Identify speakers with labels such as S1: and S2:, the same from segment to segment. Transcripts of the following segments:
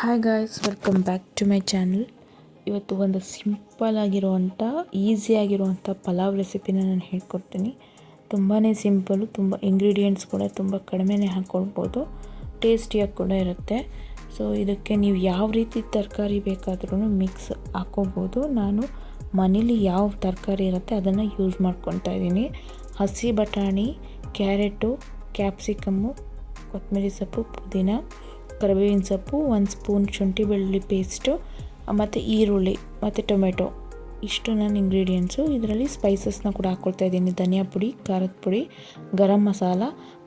S1: Hi guys welcome back to my channel ಇವತ್ತು ಒಂದು simple ಆಗಿರುವಂಥ ಈಸಿ ಆಗಿರುವಂಥ ಪಲಾವ್ ರೆಸಿಪಿನ ನಾನು ಹೇಳ್ಕೊಡ್ತೀನಿ. ತುಂಬಾ ಸಿಂಪಲ್ಲು ತುಂಬ ಇಂಗ್ರೀಡಿಯೆಂಟ್ಸ್ ಕೂಡ ತುಂಬ ಕಡಿಮೆನೇ ಹಾಕ್ಕೊಳ್ಬೋದು ಟೇಸ್ಟಿಯಾಗಿ ಕೂಡ ಇರುತ್ತೆ. ಸೊ ಇದಕ್ಕೆ ನೀವು ಯಾವ ರೀತಿ ತರಕಾರಿ ಬೇಕಾದ್ರೂ ಮಿಕ್ಸ್ ಹಾಕ್ಕೋಬೋದು ನಾನು ಮನೇಲಿ ಯಾವ ತರಕಾರಿ ಇರುತ್ತೆ ಅದನ್ನು ಯೂಸ್ ಮಾಡ್ಕೊತಾ ಇದ್ದೀನಿ. ಹಸಿ ಬಟಾಣಿ, ಕ್ಯಾರೆಟು ಕ್ಯಾಪ್ಸಿಕಮ್ಮು ಕೊತ್ತಂಬರಿ ಸೊಪ್ಪು, ಪುದೀನ. ಕರಿಬೇವಿನ ಸೊಪ್ಪು, ಒಂದು ಸ್ಪೂನ್ ಶುಂಠಿ ಬೆಳ್ಳುಳ್ಳಿ ಪೇಸ್ಟು ಮತ್ತು ಈರುಳ್ಳಿ, ಮತ್ತು ಟೊಮೆಟೊ. ಇಷ್ಟು ನನ್ನ ಇಂಗ್ರೀಡಿಯೆಂಟ್ಸು ಇದರಲ್ಲಿ ಸ್ಪೈಸಸ್ನ ಕೂಡ ಹಾಕ್ಕೊಳ್ತಾ ಇದ್ದೀನಿ. ಧನಿಯಾ ಪುಡಿ, ಖಾರದ ಪುಡಿ, ಗರಂ ಮಸಾಲ,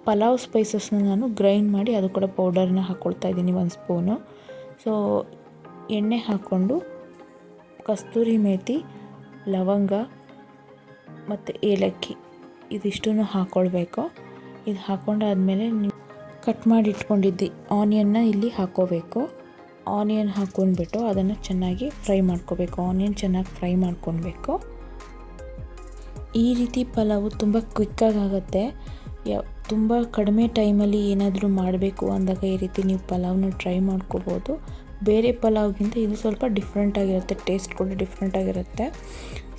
S1: ಪಲಾವ್ ಸ್ಪೈಸಸ್ನ ನಾನು ಗ್ರೈಂಡ್ ಮಾಡಿ ಅದು ಕೂಡ ಪೌಡರ್ನ ಹಾಕ್ಕೊಳ್ತಾ ಇದ್ದೀನಿ ಒಂದು ಸ್ಪೂನು ಸೊ ಎಣ್ಣೆ ಹಾಕ್ಕೊಂಡು ಕಸ್ತೂರಿ ಮೇಥಿ ಲವಂಗ, ಮತ್ತು ಏಲಕ್ಕಿ ಇದಿಷ್ಟನ್ನು ಹಾಕ್ಕೊಳ್ಬೇಕು ಇದು ಹಾಕ್ಕೊಂಡಾದಮೇಲೆ ನೀವು ಕಟ್ ಮಾಡಿ ಇಟ್ಕೊಂಡಿದ್ದೆ. ಆನಿಯನ್ನ ಇಲ್ಲಿ ಹಾಕೋಬೇಕು. ಆನಿಯನ್ ಹಾಕೊಂಡ್ಬಿಟ್ಟು ಅದನ್ನು ಚೆನ್ನಾಗಿ ಫ್ರೈ ಮಾಡ್ಕೋಬೇಕು. ಆನಿಯನ್ ಚೆನ್ನಾಗಿ ಫ್ರೈ ಮಾಡ್ಕೊಳ್ಬೇಕು ಈ ರೀತಿ ಪಲಾವು ತುಂಬ ಕ್ವಿಕ್ಕಾಗಿ ಆಗುತ್ತೆ. ತುಂಬ ಕಡಿಮೆ ಟೈಮಲ್ಲಿ ಏನಾದರೂ ಮಾಡಬೇಕು ಅಂದಾಗ ಈ ರೀತಿ ನೀವು ಪಲಾವ್ನ ಟ್ರೈ ಮಾಡ್ಕೋಬೋದು. ಬೇರೆ ಪಲಾವ್ಗಿಂತ ಇದು ಸ್ವಲ್ಪ ಡಿಫ್ರೆಂಟ್ ಆಗಿರುತ್ತೆ. ಟೇಸ್ಟ್ ಕೂಡ ಡಿಫ್ರೆಂಟ್ ಆಗಿರುತ್ತೆ.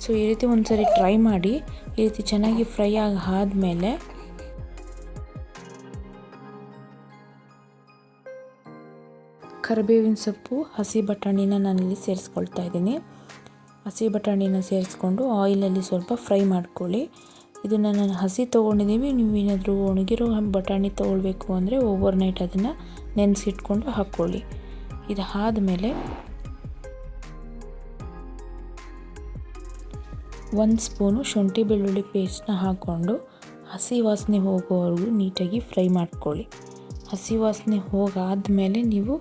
S1: ಸೊ ಈ ರೀತಿ ಒಂದು ಸರಿ ಟ್ರೈ ಮಾಡಿ, ಈ ರೀತಿ ಚೆನ್ನಾಗಿ ಫ್ರೈ ಆಗಿ ಆದಮೇಲೆ ಕರಿಬೇವಿನ ಸೊಪ್ಪು, ಹಸಿ ಬಟಾಣಿನ ನಾನಿಲ್ಲಿ ಸೇರಿಸ್ಕೊಳ್ತಾ ಇದ್ದೀನಿ. ಹಸಿ ಬಟಾಣಿನ ಸೇರಿಸ್ಕೊಂಡು ಆಯಿಲಲ್ಲಿ ಸ್ವಲ್ಪ ಫ್ರೈ ಮಾಡ್ಕೊಳ್ಳಿ. ಇದನ್ನು ನಾನು ಹಸಿ ತೊಗೊಂಡಿದ್ದೀವಿ ನೀವೇನಾದರೂ ಒಣಗಿರೋ ಬಟಾಣಿ ತೊಗೊಳ್ಬೇಕು ಅಂದರೆ ಓವರ್ ನೈಟ್ ಅದನ್ನು ನೆನೆಸಿಟ್ಕೊಂಡು ಹಾಕ್ಕೊಳ್ಳಿ. ಇದು ಆದಮೇಲೆ ಒಂದು ಸ್ಪೂನು ಶುಂಠಿ ಬೆಳ್ಳುಳ್ಳಿ ಪೇಸ್ಟ್ನ ಹಾಕ್ಕೊಂಡು ಹಸಿ ವಾಸನೆ ಹೋಗೋವರೆಗೂ ನೀಟಾಗಿ ಫ್ರೈ ಮಾಡ್ಕೊಳ್ಳಿ. ಹಸಿ ವಾಸನೆ ಹೋಗಾದ ಮೇಲೆ ನೀವು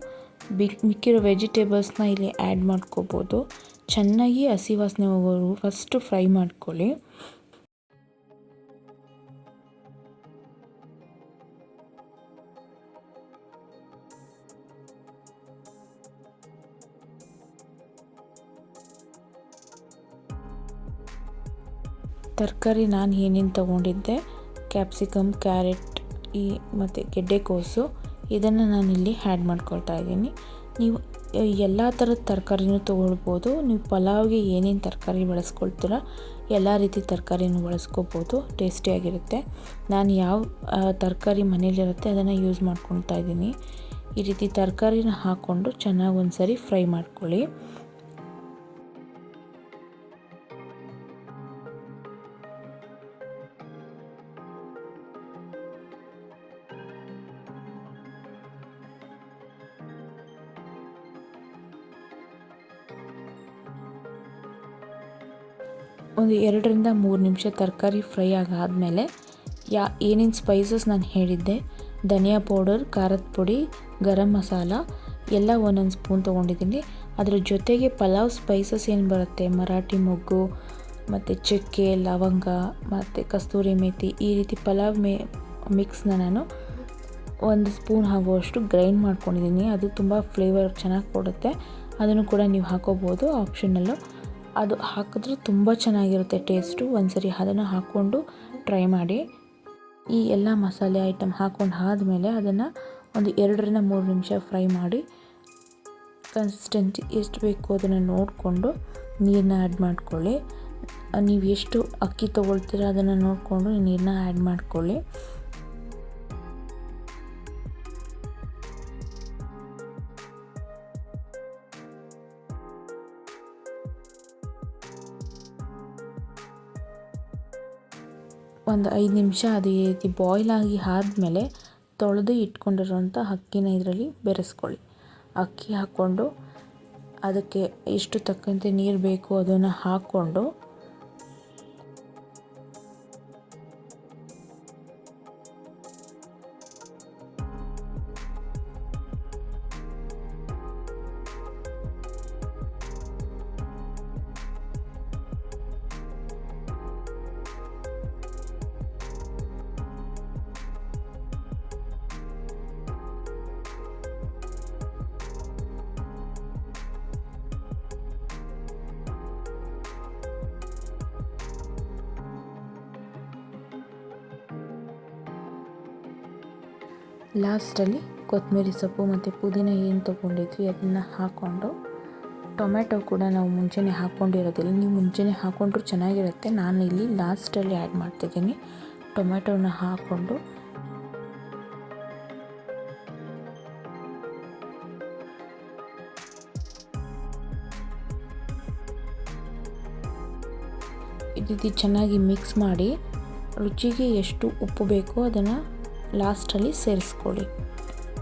S1: ಮಿಕ್ಕಿರೋ ವೆಜಿಟೇಬಲ್ಸ್ನ ಇಲ್ಲಿ ಆ್ಯಡ್ ಮಾಡ್ಕೋಬೋದು. ಚೆನ್ನಾಗಿ ಹಸಿ ವಾಸನೆ ಹೋಗೋವರೆಗೂ ಫಸ್ಟು ಫ್ರೈ ಮಾಡ್ಕೊಳ್ಳಿ. ತರಕಾರಿ ನಾನು ಏನೇನು ತೊಗೊಂಡಿದ್ದೆ? ಕ್ಯಾಪ್ಸಿಕಮ್, ಕ್ಯಾರೆಟ್, ಈ ಮತ್ತು ಗೆಡ್ಡೆಕೋಸು. ಇದನ್ನು ನಾನಿಲ್ಲಿ ಆ್ಯಡ್ ಮಾಡ್ಕೊಳ್ತಾ ಇದ್ದೀನಿ. ನೀವು ಎಲ್ಲ ಥರದ ತರಕಾರಿನೂ ತೊಗೊಳ್ಬೋದು. ನೀವು ಪಲಾವ್ಗೆ ಏನೇನು ತರಕಾರಿ ಬಳಸ್ಕೊಳ್ತೀರ, ಎಲ್ಲ ರೀತಿ ತರಕಾರಿನೂ ಬಳಸ್ಕೋಬೋದು ಟೇಸ್ಟಿಯಾಗಿರುತ್ತೆ ನಾನು ಯಾವ ತರಕಾರಿ ಮನೇಲಿರುತ್ತೆ, ಅದನ್ನು ಯೂಸ್ ಮಾಡ್ಕೊಳ್ತಾ ಇದ್ದೀನಿ. ಈ ರೀತಿ ತರಕಾರಿನ ಹಾಕ್ಕೊಂಡು ಚೆನ್ನಾಗಿ ಒಂದು ಸರಿ ಫ್ರೈ ಮಾಡ್ಕೊಳ್ಳಿ. ಒಂದು ಎರಡರಿಂದ ಮೂರು ನಿಮಿಷ ತರಕಾರಿ ಫ್ರೈ ಆಗಾದಮೇಲೆ ಯಾ ಏನೇನು ಸ್ಪೈಸಸ್ ನಾನು ಹೇಳಿದ್ದೆ, ಧನಿಯಾ ಪೌಡರ್, ಖಾರದ ಪುಡಿ, ಗರಂ ಮಸಾಲ, ಎಲ್ಲ ಒಂದೊಂದು ಸ್ಪೂನ್ ತೊಗೊಂಡಿದ್ದೀನಿ. ಅದರ ಜೊತೆಗೆ ಪಲಾವ್ ಸ್ಪೈಸಸ್ ಏನು ಬರುತ್ತೆ? ಮರಾಠಿ ಮೊಗ್ಗು, ಮತ್ತು ಚಕ್ಕೆ, ಲವಂಗ, ಮತ್ತು ಕಸ್ತೂರಿ ಮೇಥಿ ಈ ರೀತಿ ಪಲಾವ್ ಮೇ ಮಿಕ್ಸ್ನ ನಾನು ಒಂದು ಸ್ಪೂನ್ ಆಗುವಷ್ಟು ಗ್ರೈಂಡ್ ಮಾಡ್ಕೊಂಡಿದ್ದೀನಿ. ಅದು ತುಂಬ ಫ್ಲೇವರ್ ಚೆನ್ನಾಗಿ ಕೊಡುತ್ತೆ. ಅದನ್ನು ಕೂಡ ನೀವು ಹಾಕೋಬೋದು ಆಪ್ಷನಲ್ಲು ಅದು ಹಾಕಿದ್ರೆ ತುಂಬ ಚೆನ್ನಾಗಿರುತ್ತೆ ಟೇಸ್ಟು ಒಂದು ಸರಿ ಅದನ್ನು ಹಾಕ್ಕೊಂಡು ಟ್ರೈ ಮಾಡಿ. ಈ ಎಲ್ಲ ಮಸಾಲೆ ಐಟಮ್ ಹಾಕ್ಕೊಂಡು ಆದಮೇಲೆ ಅದನ್ನು ಒಂದು ಎರಡರಿಂದ ಮೂರು ನಿಮಿಷ ಫ್ರೈ ಮಾಡಿ. ಕನ್ಸಿಸ್ಟೆನ್ಸಿ ಎಷ್ಟು ಬೇಕು ಅದನ್ನು ನೋಡಿಕೊಂಡು ನೀರನ್ನ ಆ್ಯಡ್ ಮಾಡ್ಕೊಳ್ಳಿ. ನೀವು ಎಷ್ಟು ಅಕ್ಕಿ ತೊಗೊಳ್ತೀರ ಅದನ್ನು ನೋಡಿಕೊಂಡು ನೀರನ್ನ ಆ್ಯಡ್ ಮಾಡ್ಕೊಳ್ಳಿ. ಒಂದು ಐದು ನಿಮಿಷ ಅದು ರೀತಿ ಬಾಯ್ಲ್ ಆಗಿ ಆದಮೇಲೆ ತೊಳೆದು ಇಟ್ಕೊಂಡಿರೋಂಥ ಅಕ್ಕಿನ ಇದರಲ್ಲಿ ಬೆರೆಸ್ಕೊಳ್ಳಿ. ಅಕ್ಕಿ ಹಾಕ್ಕೊಂಡು ಅದಕ್ಕೆ ಎಷ್ಟು ತಕ್ಕಂತೆ ನೀರು ಬೇಕು ಅದನ್ನು ಹಾಕ್ಕೊಂಡು ಲಾಸ್ಟಲ್ಲಿ ಕೊತ್ತಂಬರಿ ಸೊಪ್ಪು ಮತ್ತು ಪುದೀನ ಏನು ತೊಗೊಂಡಿದ್ವಿ, ಅದನ್ನು ಹಾಕ್ಕೊಂಡು ಟೊಮೆಟೊ ಕೂಡ ನಾವು ಮುಂಚೆನೆ ಹಾಕ್ಕೊಂಡಿರೋದಿಲ್ಲ ನೀವು ಮುಂಚೆನೆ ಹಾಕ್ಕೊಂಡ್ರು ಚೆನ್ನಾಗಿರುತ್ತೆ. ನಾನು ಇಲ್ಲಿ ಲಾಸ್ಟಲ್ಲಿ ಆ್ಯಡ್ ಮಾಡ್ತಿದ್ದೀನಿ. ಟೊಮೆಟೊನ ಹಾಕ್ಕೊಂಡು ರೀತಿ ಚೆನ್ನಾಗಿ ಮಿಕ್ಸ್ ಮಾಡಿ ರುಚಿಗೆ ಎಷ್ಟು ಉಪ್ಪು ಬೇಕೋ ಅದನ್ನು ಲಾಸ್ಟಲ್ಲಿ ಸೇರಿಸ್ಕೊಳ್ಳಿ.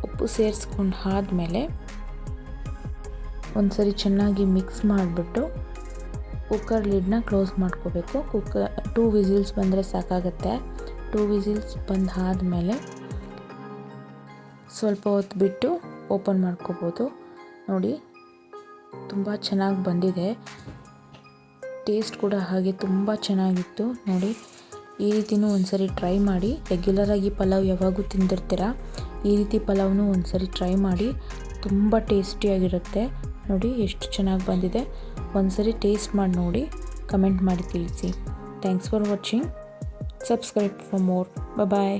S1: ಉಪ್ಪು ಸೇರಿಸ್ಕೊಂಡು ಆದಮೇಲೆ ಒಂದು ಸರಿ ಚೆನ್ನಾಗಿ ಮಿಕ್ಸ್ ಮಾಡಿಬಿಟ್ಟು ಕುಕ್ಕರ್ ಲಿಡ್ನ ಕ್ಲೋಸ್ ಮಾಡ್ಕೋಬೇಕು. ಕುಕ್ಕರ್ ಟೂ ವಿಸಿಲ್ಸ್ ಬಂದರೆ ಸಾಕಾಗುತ್ತೆ. ಟೂ ವಿಸಿಲ್ಸ್ ಬಂದು ಆದಮೇಲೆ ಸ್ವಲ್ಪ ಹೊತ್ತು ಬಿಟ್ಟು ಓಪನ್ ಮಾಡ್ಕೋಬೋದು. ನೋಡಿ, ತುಂಬ ಚೆನ್ನಾಗಿ ಬಂದಿದೆ. ಟೇಸ್ಟ್ ಕೂಡ ಹಾಗೆ ತುಂಬ ಚೆನ್ನಾಗಿತ್ತು. ನೋಡಿ. ಈ ರೀತಿನೂ ಒಂದ್ಸರಿ ಟ್ರೈ ಮಾಡಿ. ರೆಗ್ಯುಲರಾಗಿ ಪಲಾವ್ ಯಾವಾಗೂ ತಿಂದಿರ್ತೀರ? ಈ ರೀತಿ ಪಲಾವ್ನು ಒಂದ್ಸರಿ ಟ್ರೈ ಮಾಡಿ. ತುಂಬ ಟೇಸ್ಟಿಯಾಗಿರುತ್ತೆ ನೋಡಿ, ಎಷ್ಟು ಚೆನ್ನಾಗಿ ಬಂದಿದೆ. ಒಂದ್ಸರಿ ಟೇಸ್ಟ್ ಮಾಡಿ ನೋಡಿ. ಕಮೆಂಟ್ ಮಾಡಿ ತಿಳಿಸಿ. Thanks for watching subscribe for more bye